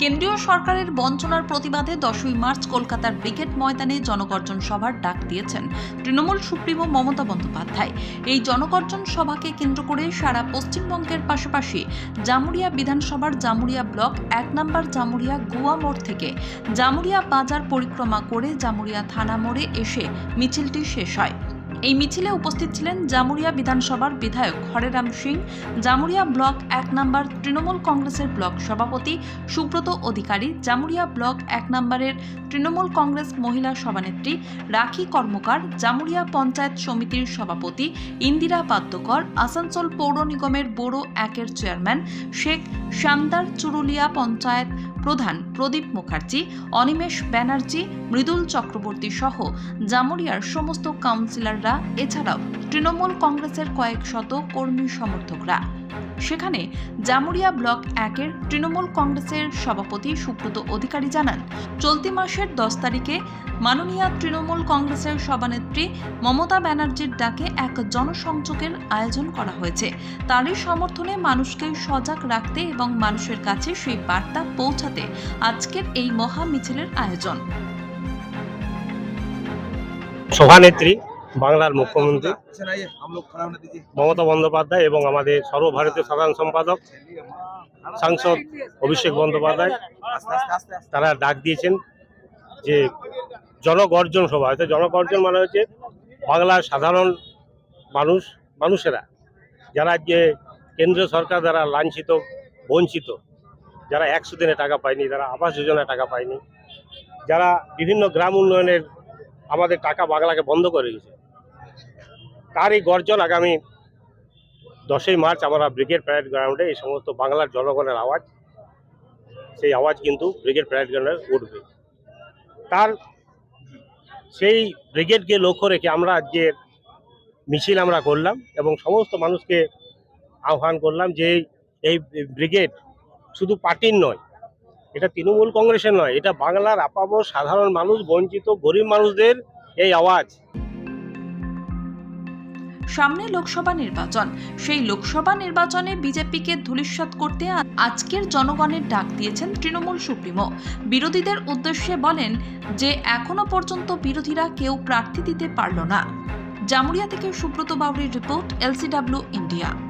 কেন্দ্রীয় সরকারের বঞ্চনার প্রতিবাদে দশই মার্চ কলকাতার ব্রিগেড ময়দানে জনগর্জন সভার ডাক দিয়েছেন তৃণমূল সুপ্রিমো মমতা বন্দ্যোপাধ্যায়। এই জনগর্জন সভাকে কেন্দ্র করে সারা পশ্চিমবঙ্গের পাশাপাশি জামুরিয়া বিধানসভার জামুরিয়া ব্লক এক নম্বর জামুরিয়া গুয়া মোড় থেকে জামুরিয়া বাজার পরিক্রমা করে জামুরিয়া থানা মোড়ে এসে মিছিলটি শেষ হয়। এই মিছিলে উপস্থিত ছিলেন জামুরিয়া বিধানসভার বিধায়ক হরেরাম সিং, জামুরিয়া ব্লক এক নম্বর তৃণমূল কংগ্রেসের ব্লক সভাপতি সুব্রত অধিকারী, জামুরিয়া ব্লক এক নম্বরের তৃণমূল কংগ্রেস মহিলা সভানেত্রী রাখি কর্মকার, জামুরিয়া পঞ্চায়েত সমিতির সভাপতি ইন্দিরা পাদ্যকর, আসানসোল পৌর নিগমের বোরো একের চেয়ারম্যান শেখ শান্দার চুরুলিয়া পঞ্চায়েত প্রধান প্রদীপ মুখার্জি, অনিমেষ ব্যানার্জি, মৃদুল চক্রবর্তী সহ জামুরিয়ার সমস্ত কাউন্সিলররা, এছাড়াও তৃণমূল কংগ্রেসের কয়েক শত কর্মী সমর্থকরা। সেখানে জামুরিয়া ব্লক একের তৃণমূল কংগ্রেসের সভাপতি সুব্রত অধিকারী জানান, চলতি মাসের দশ তারিখে মাননীয় তৃণমূল কংগ্রেসের সভানেত্রী মমতা ব্যানার্জির ডাকে এক জনসংযোগের আয়োজন করা হয়েছে। তারই সমর্থনে মানুষকে সজাগ রাখতে এবং মানুষের কাছে সেই বার্তা পৌঁছাতে আজকের এই মহা মিছিলের আয়োজন। সভানেত্রী বাংলার মুখ্যমন্ত্রী। মমতা বন্দ্যোপাধ্যায় এবং আমাদের সর্বভারতীয় সাধারণ সম্পাদক, সাংসদ অভিষেক বন্দ্যোপাধ্যায়, তারা ডাক দিয়েছেন যে জনগর্জন সভা। অর্থাৎ জনগর্জন মানে হচ্ছে বাংলার সাধারণ মানুষ, মানুষেরা, যারা যে কেন্দ্রীয় সরকার দ্বারা লাঞ্ছিত, বঞ্চিত, যারা একশো দিনে টাকা পায়নি, যারা আবাস যোজনায় টাকা পায়নি, যারা বিভিন্ন গ্রাম উন্নয়নের আমাদের টাকা বাংলাকে বন্ধ করে দিয়েছে। তার এই গর্জন আগামী দশই মার্চ আমরা ব্রিগেড প্যারেড গ্রাউন্ডে এই সমস্ত বাংলার জনগণের আওয়াজ, সেই আওয়াজ কিন্তু ব্রিগেড প্যারেড গ্রাউন্ডে উঠবে। তার সেই ব্রিগেডকে লক্ষ্য রেখে আমরা যে মিছিল আমরা করলাম এবং সমস্ত মানুষকে আহ্বান করলাম যে এই- ব্রিগেড শুধু পার্টির নয়, এটা তৃণমূল কংগ্রেসের নয়, এটা বাংলার আপাব সাধারণ মানুষ, বঞ্চিত, গরিব মানুষদের এই আওয়াজ। সামনে লোকসভা নির্বাচন। সেই লোকসভা নির্বাচনে বিজেপিকে ধূলিস্বাত করতে আজকের জনগণের ডাক দিয়েছেন তৃণমূল সুপ্রিমো। বিরোধীদের উদ্দেশ্যে বলেন যে, এখনও পর্যন্ত বিরোধীরা কেউ প্রার্থী দিতে পারল না। জামুরিয়া থেকে সুব্রত বাউরির রিপোর্ট, এলসিডাব্লিউ ইন্ডিয়া।